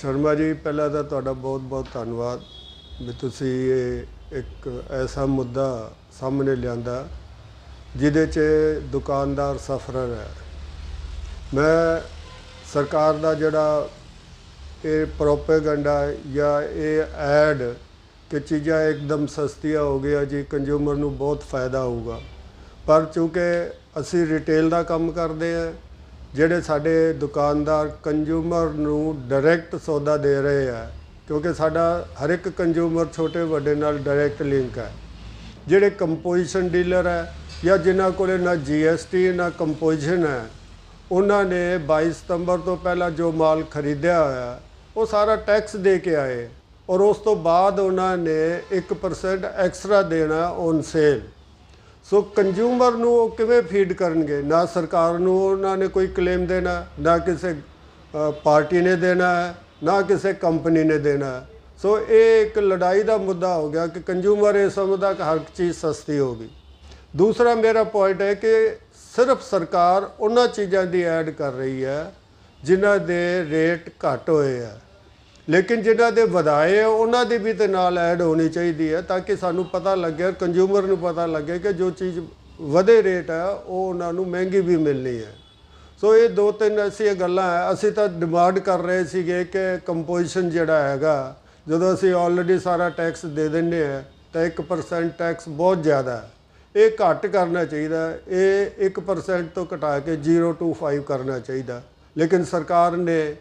ਸ਼ਰਮਾ ਜੀ, ਪਹਿਲਾਂ ਤਾਂ ਤੁਹਾਡਾ ਬਹੁਤ-ਬਹੁਤ ਧੰਨਵਾਦ ਵੀ ਤੁਸੀਂ ਇਹ ਇੱਕ ਐਸਾ ਮੁੱਦਾ ਸਾਹਮਣੇ ਲਿਆਂਦਾ ਜਿਹਦੇ 'ਚ ਦੁਕਾਨਦਾਰ ਸਫਰਰ ਹੈ। ਮੈਂ ਸਰਕਾਰ ਦਾ ਜਿਹੜਾ ਇਹ ਪ੍ਰੋਪੇਗੈਂਡਾ ਜਾਂ ਇਹ ਐਡ ਕਿ ਚੀਜ਼ਾਂ ਇੱਕਦਮ ਸਸਤੀਆਂ ਹੋ ਗਿਆ ਜੀ ਕੰਜ਼ਿਊਮਰ ਨੂੰ ਬਹੁਤ ਫਾਇਦਾ ਹੋਊਗਾ। ਪਰ ਚੂੰਕਿ ਅਸੀਂ ਰਿਟੇਲ ਦਾ ਕੰਮ ਕਰਦੇ ਆ ਜਿਹੜੇ ਸਾਡੇ ਦੁਕਾਨਦਾਰ ਕੰਜ਼ੂਮਰ ਨੂੰ ਡਾਇਰੈਕਟ ਸੌਦਾ ਦੇ ਰਹੇ ਆ, ਕਿਉਂਕਿ ਸਾਡਾ ਹਰ ਇੱਕ ਕੰਜ਼ੂਮਰ ਛੋਟੇ ਵੱਡੇ ਨਾਲ ਡਾਇਰੈਕਟ ਲਿੰਕ ਹੈ। ਜਿਹੜੇ ਕੰਪੋਜੀਸ਼ਨ ਡੀਲਰ ਹੈ ਜਾਂ ਜਿਨ੍ਹਾਂ ਕੋਲੇ ਨਾ ਜੀਐਸਟੀ ਨਾ ਕੰਪੋਜੀਸ਼ਨ ਹੈ, ਉਹਨਾਂ ਨੇ 22 ਸਤੰਬਰ ਤੋਂ ਪਹਿਲਾਂ ਜੋ ਮਾਲ ਖਰੀਦਿਆ ਹੋਇਆ, ਉਹ ਸਾਰਾ ਟੈਕਸ ਦੇ ਕੇ ਆਏ ਔਰ ਉਸ ਤੋਂ ਬਾਅਦ ਉਹਨਾਂ ਨੇ 1% ਐਕਸਟਰਾ ਦੇਣਾ ਔਨ ਸੇਲ ਸੋ ਕੰਜ਼ਿਊਮਰ ਨੂੰ ਉਹ ਕਿਵੇਂ ਫੀਡ ਕਰਨਗੇ? ਨਾ ਸਰਕਾਰ ਨੂੰ ਉਹਨਾਂ ਨੇ ਕੋਈ ਕਲੇਮ ਦੇਣਾ, ਨਾ ਕਿਸੇ ਪਾਰਟੀ ਨੇ ਦੇਣਾ ਹੈ ਨਾ ਕਿਸੇ ਕੰਪਨੀ ਨੇ ਦੇਣਾ। ਸੋ ਇਹ ਇੱਕ ਲੜਾਈ ਦਾ ਮੁੱਦਾ ਹੋ ਗਿਆ ਕਿ ਕੰਜ਼ਿਊਮਰ ਇਹ ਸਮਝਦਾ ਕਿ ਹਰ ਚੀਜ਼ ਸਸਤੀ ਹੋ ਗਈ। ਦੂਸਰਾ ਮੇਰਾ ਪੁਆਇੰਟ ਹੈ ਕਿ ਸਿਰਫ ਸਰਕਾਰ ਉਹਨਾਂ ਚੀਜ਼ਾਂ ਦੀ ਐਡ ਕਰ ਰਹੀ ਹੈ ਜਿਨ੍ਹਾਂ ਦੇ ਰੇਟ ਘੱਟ ਹੋਏ ਆ। ਲੇਕਿਨ ਜਿਨ੍ਹਾਂ ਦੇ ਵਧਾਏ ਆ, ਉਹਨਾਂ ਦੀ ਵੀ ਤੇ ਨਾਲ ਐਡ ਹੋਣੀ ਚਾਹੀਦੀ ਹੈ ਤਾਂ ਕਿ ਸਾਨੂੰ ਪਤਾ ਲੱਗੇ ਕੰਜ਼ਿਊਮਰ ਨੂੰ ਪਤਾ ਲੱਗੇ ਕਿ ਜੋ ਚੀਜ਼ ਵਧੇ ਰੇਟ ਹੈ ਉਹ ਉਹਨਾਂ ਨੂੰ ਮਹਿੰਗੀ ਵੀ ਮਿਲਣੀ ਹੈ ਸੋ ਇਹ ਦੋ ਤਿੰਨ ਐਸੀਆਂ ਗੱਲਾਂ ਹੈ ਅਸੀਂ ਤਾਂ ਡਿਮਾਂਡ ਕਰ ਰਹੇ ਸੀਗੇ ਕਿ ਕੰਪੋਜੀਸ਼ਨ ਜਿਹੜਾ ਹੈਗਾ, ਜਦੋਂ ਅਸੀਂ ਆਲਰੇਡੀ ਸਾਰਾ ਟੈਕਸ ਦੇ ਦਿੰਦੇ ਆ, ਤਾਂ 1% ਟੈਕਸ ਬਹੁਤ ਜ਼ਿਆਦਾ ਹੈ ਇਹ ਘੱਟ ਕਰਨਾ ਚਾਹੀਦਾ, ਇਹ 1% ਤੋਂ ਘਟਾ ਕੇ 0 to 5 ਕਰਨਾ ਚਾਹੀਦਾ। ਲੇਕਿਨ ਸਰਕਾਰ ਨੇ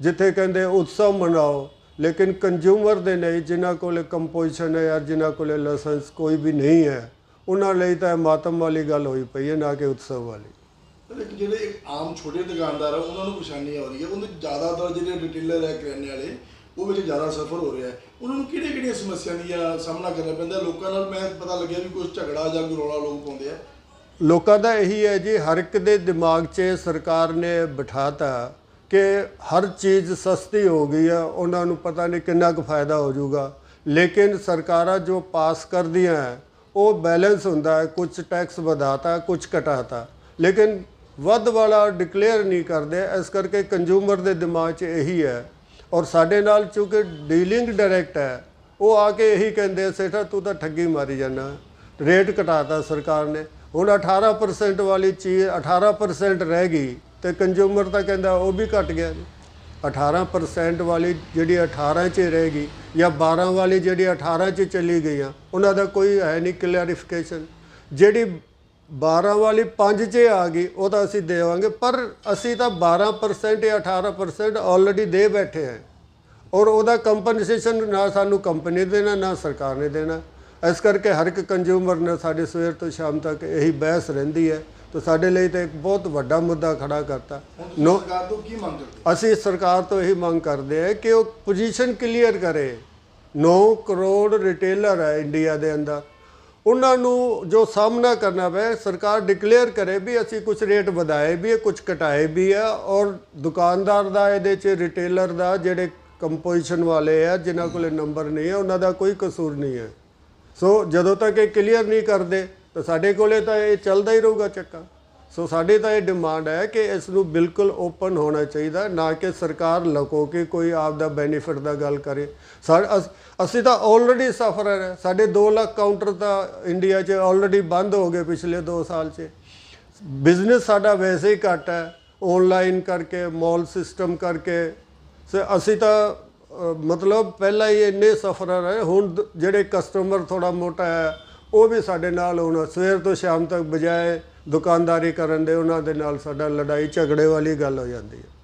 ਜਿੱਥੇ ਕਹਿੰਦੇ ਉਤਸਵ ਮਨਾਓ ਲੇਕਿਨ ਕੰਜ਼ਿਊਮਰ ਦੇ ਨਹੀਂ ਜਿਨ੍ਹਾਂ ਕੋਲੇ ਕੰਪੋਜੀਸ਼ਨ ਹੈ ਜਾਂ ਜਿਨ੍ਹਾਂ ਕੋਲੇ ਲਾਇਸੈਂਸ ਕੋਈ ਵੀ ਨਹੀਂ ਹੈ ਉਹਨਾਂ ਲਈ ਤਾਂ ਮਾਤਮ ਵਾਲੀ ਗੱਲ ਹੋਈ ਪਈ ਹੈ ਨਾ ਕਿ ਉਤਸਵ ਵਾਲੀ। ਇੱਕ ਜਿਹੜੇ ਇੱਕ ਆਮ ਛੋਟੇ ਦੁਕਾਨਦਾਰ ਆ ਉਹਨਾਂ ਨੂੰ ਪਰੇਸ਼ਾਨੀ ਆ ਰਹੀ ਹੈ। ਉਹਦੇ ਜ਼ਿਆਦਾਤਰ ਜਿਹੜੇ ਰਿਟੇਲਰ ਹੈ ਕਰਿਆਨੇ ਵਾਲੇ ਉਹ ਵਿੱਚ ਜ਼ਿਆਦਾ ਸਫਰ ਹੋ ਰਿਹਾ ਹੈ। ਉਹਨਾਂ ਨੂੰ ਕਿਹੜੀਆਂ ਕਿਹੜੀਆਂ ਸਮੱਸਿਆ ਦਾ ਸਾਹਮਣਾ ਕਰਨਾ ਪੈਂਦਾ ਲੋਕਾਂ ਨਾਲ ਮੈਂ ਪਤਾ ਲੱਗਿਆ ਵੀ ਕੁਝ ਝਗੜਾ ਜਾਂ ਕੋਈ ਰੌਲਾ ਲੋਕ ਪਾਉਂਦੇ ਆ। ਲੋਕਾਂ ਦਾ ਇਹੀ ਹੈ ਜੀ ਹਰ ਇੱਕ ਦੇ ਦਿਮਾਗ 'ਚ ਸਰਕਾਰ ਨੇ ਬਿਠਾਤਾ ਕਿ ਹਰ ਚੀਜ਼ ਸਸਤੀ ਹੋ ਗਈ ਆ, ਉਹਨਾਂ ਨੂੰ ਪਤਾ ਨਹੀਂ ਕਿੰਨਾ ਕੁ ਫਾਇਦਾ ਹੋ ਜਾਊਗਾ। ਲੇਕਿਨ ਸਰਕਾਰਾਂ ਜੋ ਪਾਸ ਕਰਦੀਆਂ ਹੈ ਉਹ ਬੈਲੈਂਸ ਹੁੰਦਾ ਹੈ ਕੁਝ ਟੈਕਸ ਵਧਾਤਾ ਕੁਝ ਘਟਾਤਾ। ਲੇਕਿਨ ਵੱਧ ਵਾਲਾ ਡਿਕਲੇਅਰ ਨਹੀਂ ਕਰਦੇ, ਇਸ ਕਰਕੇ ਕੰਜ਼ੂਮਰ ਦੇ ਦਿਮਾਗ 'ਚ ਇਹੀ ਹੈ ਔਰ ਸਾਡੇ ਨਾਲ ਚੂੰਕਿ ਡੀਲਿੰਗ ਡਾਇਰੈਕਟ ਹੈ ਉਹ ਆ ਕੇ ਇਹੀ ਕਹਿੰਦੇ ਸੇਠਾ ਤੂੰ ਤਾਂ ਠੱਗੀ ਮਾਰੀ ਜਾਂਦਾ। ਰੇਟ ਘਟਾਤਾ ਸਰਕਾਰ ਨੇ। ਹੁਣ 18% ਵਾਲੀ ਚੀਜ਼ 18% ਰਹਿ ਗਈ। ਤੇ ਕੰਜ਼ਿਊਮਰ ਤਾਂ ਕਹਿੰਦਾ ਉਹ ਵੀ ਘਟ ਗਿਆ ਜੀ। 18% ਵਾਲੀ ਜਿਹੜੀ 18 'ਚ ਰਹੇਗੀ ਜਾਂ 12 ਵਾਲੀ ਜਿਹੜੀ 18 'ਚ ਚਲੀ ਗਈਆਂ ਉਹਨਾਂ ਦਾ ਕੋਈ ਹੈ ਨਹੀਂ ਕਲੈਰੀਫਿਕੇਸ਼ਨ ਜਿਹੜੀ 12 ਵਾਲੀ 5 'ਚ ਆ ਗਈ, ਉਹ ਤਾਂ ਅਸੀਂ ਦੇਵਾਂਗੇ, ਪਰ ਅਸੀਂ ਤਾਂ 12% ਜਾਂ 18% ਆਲਰੇਡੀ ਦੇ ਬੈਠੇ ਹਾਂ ਔਰ ਉਹਦਾ ਕੰਪਨਸੇਸ਼ਨ ਨਾ ਸਾਨੂੰ ਕੰਪਨੀ ਦੇਣਾ, ਨਾ ਸਰਕਾਰ ਨੇ ਦੇਣਾ। ਇਸ ਕਰਕੇ ਹਰ ਇੱਕ ਕੰਜ਼ਿਊਮਰ ਨੇ ਸਾਡੇ ਸਵੇਰ ਤੋਂ ਸ਼ਾਮ ਤੱਕ ਇਹੀ ਬਹਿਸ ਰਹਿੰਦੀ ਹੈ ਤਾਂ ਸਾਡੇ ਲਈ ਤਾਂ ਇੱਕ ਬਹੁਤ ਵੱਡਾ ਮੁੱਦਾ ਖੜਾ ਕਰਤਾ। ਨੋ ਸਰਕਾਰ ਤੋਂ ਕੀ ਮੰਗ ਕਰਦੇ? ਅਸੀਂ ਸਰਕਾਰ ਤੋਂ ਇਹੀ ਮੰਗ ਕਰਦੇ ਹਾਂ ਕਿ ਉਹ ਪੋਜੀਸ਼ਨ ਕਲੀਅਰ ਕਰੇ। 9 ਕਰੋੜ ਰਿਟੇਲਰ ਹੈ ਇੰਡੀਆ ਦੇ ਅੰਦਰ। ਉਹਨਾਂ ਨੂੰ ਜੋ ਸਾਹਮਣਾ ਕਰਨਾ ਪਏ ਸਰਕਾਰ ਡਿਕਲੇਅਰ ਕਰੇ ਵੀ ਅਸੀਂ ਕੁਝ ਰੇਟ ਵਧਾਏ ਵੀ ਹੈ ਕੁਝ ਘਟਾਏ ਵੀ ਹੈ ਔਰ ਦੁਕਾਨਦਾਰ ਦਾ ਇਹਦੇ 'ਚ ਰਿਟੇਲਰ ਦਾ ਜਿਹੜੇ ਕੰਪੋਜੀਸ਼ਨ ਵਾਲੇ ਆ ਜਿਨ੍ਹਾਂ ਕੋਲੇ ਨੰਬਰ ਨਹੀਂ ਹੈ ਉਹਨਾਂ ਦਾ ਕੋਈ ਕਸੂਰ ਨਹੀਂ ਹੈ। ਸੋ ਜਦੋਂ ਤੱਕ ਇਹ ਕਲੀਅਰ ਨਹੀਂ ਕਰਦੇ ਤਾਂ ਸਾਡੇ ਕੋਲੇ ਤਾਂ ਇਹ ਚੱਲਦਾ ਹੀ ਰਹੂਗਾ ਚੱਕਾ। ਸੋ ਸਾਡੀ ਤਾਂ ਇਹ ਡਿਮਾਂਡ ਹੈ ਕਿ ਇਸ ਨੂੰ ਬਿਲਕੁਲ ਓਪਨ ਹੋਣਾ ਚਾਹੀਦਾ, ਨਾ ਕਿ ਸਰਕਾਰ ਲਕੋ ਕੇ ਕੋਈ ਆਪ ਦਾ ਬੈਨੀਫਿਟ ਦਾ ਗੱਲ ਕਰੇ। ਸਾ- ਅਸ- ਅਸੀਂ ਤਾਂ ਆਲਰੇਡੀ ਸਫਰਰ ਹੈ। ਸਾਡੇ 2 ਲੱਖ ਕਾਊਂਟਰ ਤਾਂ ਇੰਡੀਆ 'ਚ ਆਲਰੇਡੀ ਬੰਦ ਹੋ ਗਏ ਪਿਛਲੇ 2 ਸਾਲ 'ਚ। ਬਿਜ਼ਨਸ ਸਾਡਾ ਵੈਸੇ ਹੀ ਘੱਟ ਹੈ। ਆਨਲਾਈਨ ਕਰਕੇ ਮਾਲ ਸਿਸਟਮ ਕਰਕੇ। ਸੇ ਅਸੀਂ ਤਾਂ ਮਤਲਬ ਪਹਿਲਾਂ ਹੀ ਇੰਨੇ ਸਫਰਰ ਹੈ। ਹੁਣ ਦ- ਜਿਹੜੇ ਕਸਟਮਰ ਥੋੜਾ ਮੋਟਾ ਹੈ ਉਹ ਵੀ ਸਾਡੇ ਨਾਲ ਹੁਣ ਸਵੇਰ ਤੋਂ ਸ਼ਾਮ ਤੱਕ ਬਜਾਏ ਦੁਕਾਨਦਾਰੀ ਕਰਨ ਦੇ ਉਹਨਾਂ ਦੇ ਨਾਲ ਸਾਡਾ ਲੜਾਈ ਝਗੜੇ ਵਾਲੀ ਗੱਲ ਹੋ ਜਾਂਦੀ ਹੈ।